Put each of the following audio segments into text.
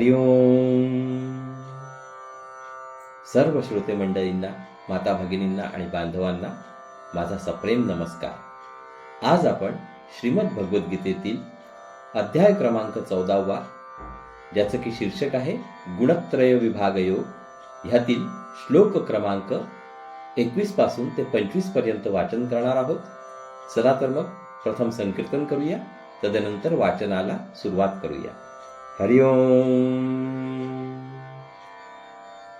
हरिओम सर्व श्रोते मंडळींना माता भगिनींना आणि बांधवांना माझा सप्रेम नमस्कार. आज आपण श्रीमद भगवद्गीतेतील अध्याय क्रमांक चौदावा ज्याचं की शीर्षक आहे गुणत्रय विभाग योग ह्यातील श्लोक क्रमांक एकवीसपासून ते पंचवीसपर्यंत वाचन करणार आहोत. चला तर मग प्रथम संकीर्तन करूया तदनंतर वाचनाला सुरुवात करूया. हरि ओम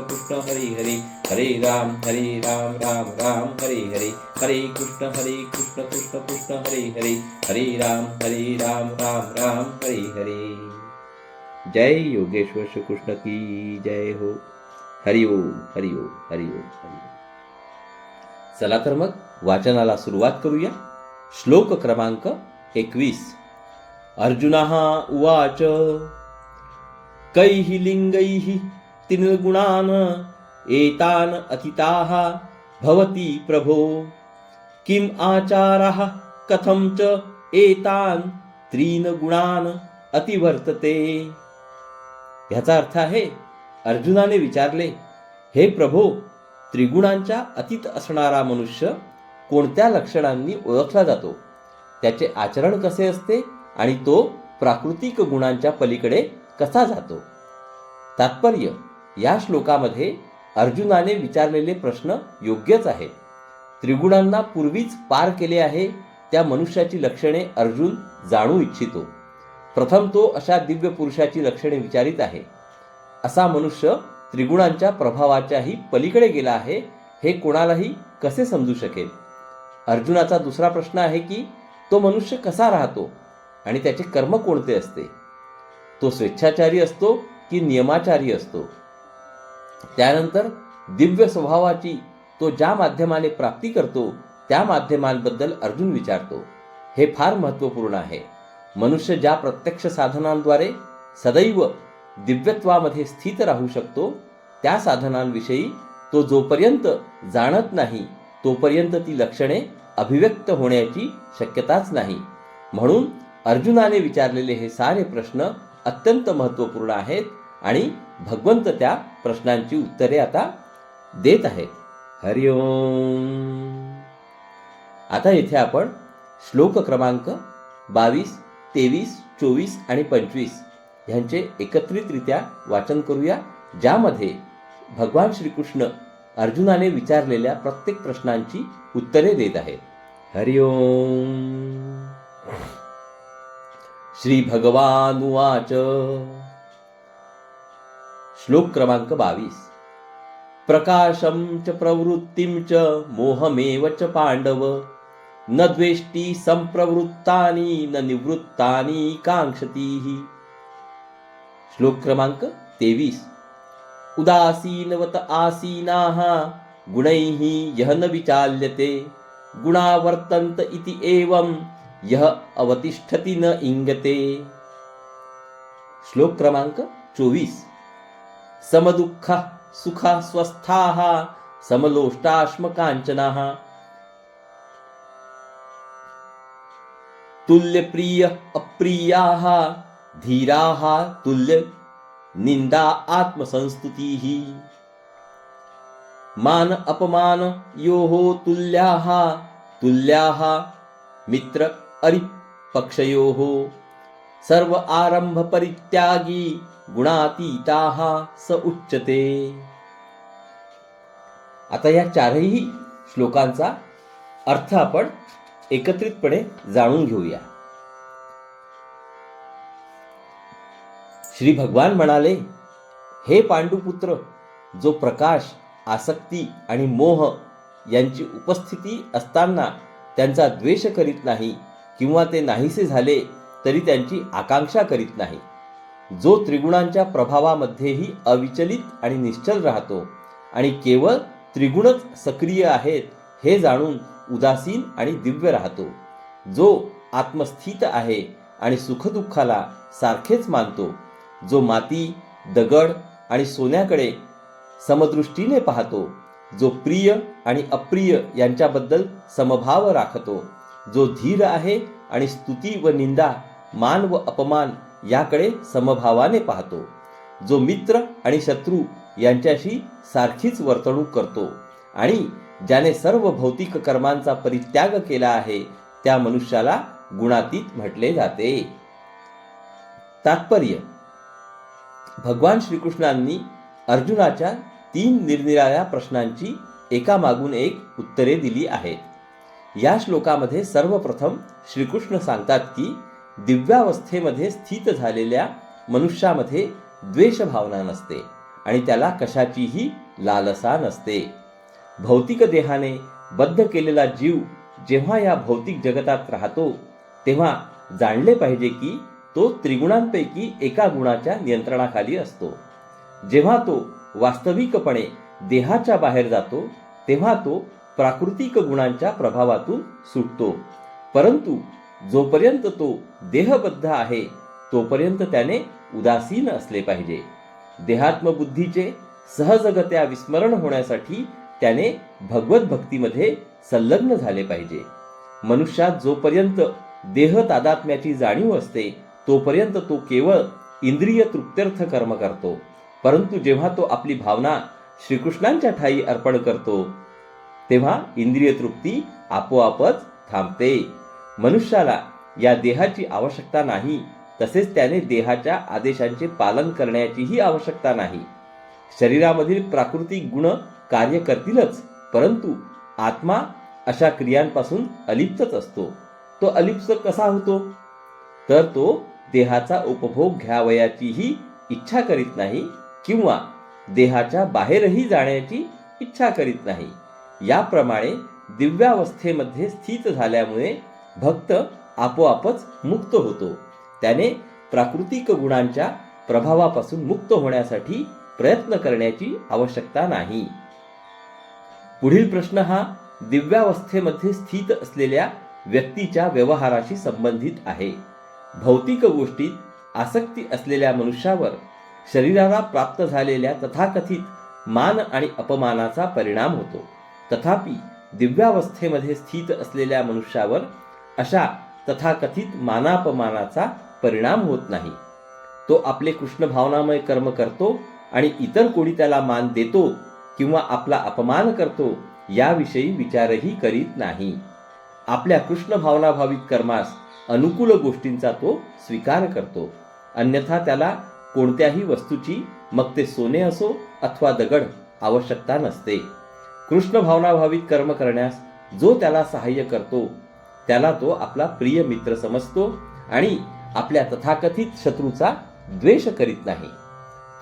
कृष्ण हरे हरे हरे राम हरे राम राम राम, हरे हरे। हरे कृष्ण हरे कृष्ण कृष्ण कृष्ण, हरे हरे। हरे राम हरे राम राम राम, हरे हरे। जय योगेश्वर श्री कृष्ण की जय हो। हरि ओम हरि ओम हरि ओम हरि ओम। चला तर मग वाचनाला सुरुवात करूया. श्लोक क्रमांक एकवीस. अर्जुन उवाच, कैः लिङ्गैः त्रिगुणान् एतान् अतिताः भवति प्रभो। किम् आचारः कथं च एतान् त्रीन गुणान् अतिवर्तते? ह्याचा अर्थ आहे अर्जुनाने विचारले हे प्रभो त्रिगुणांच्या अतीत असणारा मनुष्य कोणत्या लक्षणांनी ओळखला जातो? त्याचे आचरण कसे असते आणि तो प्राकृतिक गुणांच्या पलीकडे कसा जातो? तात्पर्य या श्लोकामध्ये अर्जुनाने विचारलेले प्रश्न योग्यच आहे त्रिगुणांना पूर्वीच पार केले आहे त्या मनुष्याची लक्षणे अर्जुन जाणू इच्छितो. प्रथम तो अशा दिव्य पुरुषाची लक्षणे विचारित आहे. असा मनुष्य त्रिगुणांच्या प्रभावाच्याही पलीकडे गेला आहे हे कोणालाही कसे समजू शकेल? अर्जुनाचा दुसरा प्रश्न आहे की तो मनुष्य कसा राहतो आणि त्याचे कर्म कोणते असते? तो स्वेच्छाचारी असतो की नियमाचारी असतो? त्यानंतर दिव्य स्वभावाची तो ज्या माध्यमाने प्राप्ती करतो त्या माध्यमांबद्दल अर्जुन विचारतो. हे फार महत्त्वपूर्ण आहे. मनुष्य ज्या प्रत्यक्ष साधनांद्वारे सदैव दिव्यत्वामध्ये स्थित राहू शकतो त्या साधनांविषयी तो जोपर्यंत जाणत नाही तोपर्यंत ती लक्षणे अभिव्यक्त होण्याची शक्यताच नाही. म्हणून अर्जुनाने विचारलेले हे सारे प्रश्न अत्यंत महत्त्वपूर्ण आहेत आणि भगवंत त्या प्रश्नांची उत्तरे आता देत आहेत. हरिओम आता येथे आपण श्लोक क्रमांक बावीस तेवीस चोवीस आणि पंचवीस ह्यांचे एकत्रितरित्या वाचन करूया ज्यामध्ये भगवान श्रीकृष्ण अर्जुनाने विचारलेल्या प्रत्येक प्रश्नांची उत्तरे देत आहेत. हरिओम श्री भगवान उवाच. श्लोक क्रमांक बावीस. प्रकाशम च प्रवृत्तीम च मोहमेव च पांडव. न द्वेष्टी संप्रवृत्तानी न निवृत्तानि कांक्षती श्लोक क्रमांक तेवीस. उदासीनवत आसीनाः गुणैः यः न विचाल्यते. गुणा वर्तन्त इति एवं यह अवतिष्ठती न इंगते श्लोक क्रमांक चोवीस. समदुःख सुखा स्वस्थाः समलोष्टाश्मकाञ्चनाः। तुल्यप्रिय अप्रियाः धीराः तुल्य निंदा आत्मसंस्तुतिः। मान अपमान योः तुल्याः तुल्याः मित्र अरिपक्षयोः। सर्व आरंभ परित्यागी गुणातीताः स उच्चते आता या चारही श्लोकांचा अर्थ आपण एकत्रितपणे जाणून घेऊया. श्री भगवान म्हणाले हे पांडुपुत्र जो प्रकाश आसक्ती आणि मोह यांची उपस्थिती असताना त्यांचा द्वेष करीत नाही किंवा ते नाहीसे झाले तरी त्यांची आकांक्षा करीत नाही. जो त्रिगुणांच्या प्रभावामध्येही अविचलित आणि निश्चल राहतो आणि केवळ त्रिगुणच सक्रिय आहेत हे जाणून उदासीन आणि दिव्य राहतो. जो आत्मस्थित आहे आणि सुखदुःखाला सारखेच मानतो जो माती दगड आणि सोन्याकडे समदृष्टीने पाहतो जो प्रिय आणि अप्रिय यांच्याबद्दल समभाव राखतो जो धीर आहे आणि स्तुती व निंदा मान व अपमान याकडे समभावाने पाहतो. जो मित्र आणि शत्रू यांच्याशी सारखीच वर्तणूक करतो आणि ज्याने सर्व भौतिक कर्मांचा परित्याग केला आहे त्या मनुष्याला गुणातीत म्हटले जाते. तात्पर्य. भगवान श्रीकृष्णांनी अर्जुनाच्या तीन निरनिराळ्या प्रश्नांची एकामागून एक उत्तरे दिली आहेत. या श्लोकामध्ये सर्वप्रथम श्रीकृष्ण सांगतात की दिव्यावस्थेमध्ये स्थित झालेल्या मनुष्यामध्ये द्वेषभावना नसते आणि त्याला कशाचीही लालसा नसते. भौतिक देहाने बद्ध केलेला जीव जेव्हा या भौतिक जगतात राहतो तेव्हा जाणले पाहिजे की तो त्रिगुणांपैकी एका गुणाच्या नियंत्रणाखाली असतो. जेव्हा तो वास्तविकपणे देहाच्या बाहेर जातो तेव्हा तो प्राकृतिक गुणांच्या प्रभावातून सुटतो. परंतु जोपर्यंत तो देहबद्ध आहे तोपर्यंत त्याने उदासीन असले पाहिजे. देहात्मबुद्धीचे सहजगत्या विस्मरण होण्यासाठी त्याने भगवत भक्तीमध्ये संलग्न झाले पाहिजे. मनुष्यात जोपर्यंत देह तादात्म्याची जाणीव असते तोपर्यंत तो केवळ इंद्रिय तृप्त्यर्थ कर्म करतो. परंतु जेव्हा तो आपली भावना श्रीकृष्णांच्या ठाई अर्पण करतो तेव्हा इंद्रिय तृप्ती आपोआपच थांबते. मनुष्याला या देहाची आवश्यकता नाही तसेच त्याने देहाच्या आदेशांचे पालन करण्याचीही आवश्यकता नाही. शरीरामधील प्राकृतिक गुण कार्य करतीलच परंतु आत्मा अशा क्रियांपासून अलिप्तच असतो. तो अलिप्त कसा होतो? तर तो देहाचा उपभोग घ्यावयाचीही इच्छा करीत नाही किंवा देहाच्या बाहेरही जाण्याची इच्छा करीत नाही. याप्रमाणे दिव्यावस्थेमध्ये स्थित झाल्यामुळे भक्त आपोआपच मुक्त होतो. त्याने प्राकृतिक गुणांच्या प्रभावापासून मुक्त होण्यासाठी प्रयत्न करण्याची आवश्यकता नाही. पुढील प्रश्न हा दिव्यावस्थेमध्ये स्थित असलेल्या व्यक्तीच्या व्यवहाराशी संबंधित आहे. भौतिक गोष्टीत आसक्ती असलेल्या मनुष्यावर शरीराला प्राप्त झालेल्या तथाकथित मान आणि अपमानाचा परिणाम होतो. तथापि दिव्यावस्थेमध्ये स्थित असलेल्या मनुष्यावर अशा तथाकथित मानापमानाचा परिणाम होत नाही. तो आपले कृष्ण भावनामय कर्म करतो आणि इतर कोणी त्याला मान देतो किंवा आपला अपमान करतो याविषयी विचारही करीत नाही. आपल्या कृष्ण भावनाभावित कर्मास अनुकूल गोष्टींचा तो स्वीकार करतो. अन्यथा त्याला कोणत्याही वस्तूची मग ते सोने असो अथवा दगड आवश्यकता नसते. कृष्ण भावनाभावित कर्म करण्यास जो त्याला सहाय्य करतो त्याला तो आपला प्रिय मित्र समजतो आणि आपल्या तथाकथित शत्रूचा द्वेष करीत नाही.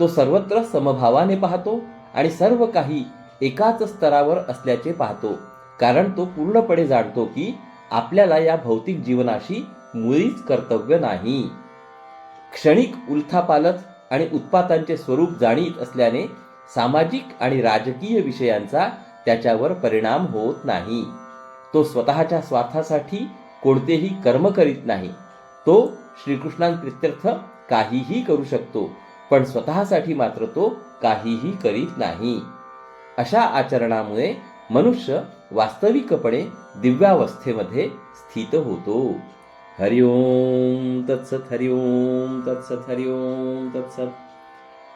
तो सर्वत्र समभावाने पाहतो आणि सर्व काही एकाच स्तरावर असल्याचे पाहतो. कारण तो पूर्णपणे जाणतो की आपल्याला या भौतिक जीवनाशी मुळीच कर्तव्य नाही. क्षणिक उलथापालथ आणि उत्पातांचे स्वरूप जाणीत असल्याने सामाजिक आणि राजकीय विषयांचा त्याच्यावर परिणाम होत नाही. तो स्वतःच्या स्वार्थासाठी कोणतेही कर्म करीत नाही. तो श्रीकृष्णांप्रित्यर्थ काहीही करू शकतो पण स्वतःसाठी मात्र तो काहीही करीत नाही. अशा आचरणामुळे मनुष्य वास्तविकपणे दिव्यावस्थेमध्ये स्थित होतो. हरिओम तत्सत हरिओम तत्सत हरिओम तत्सत.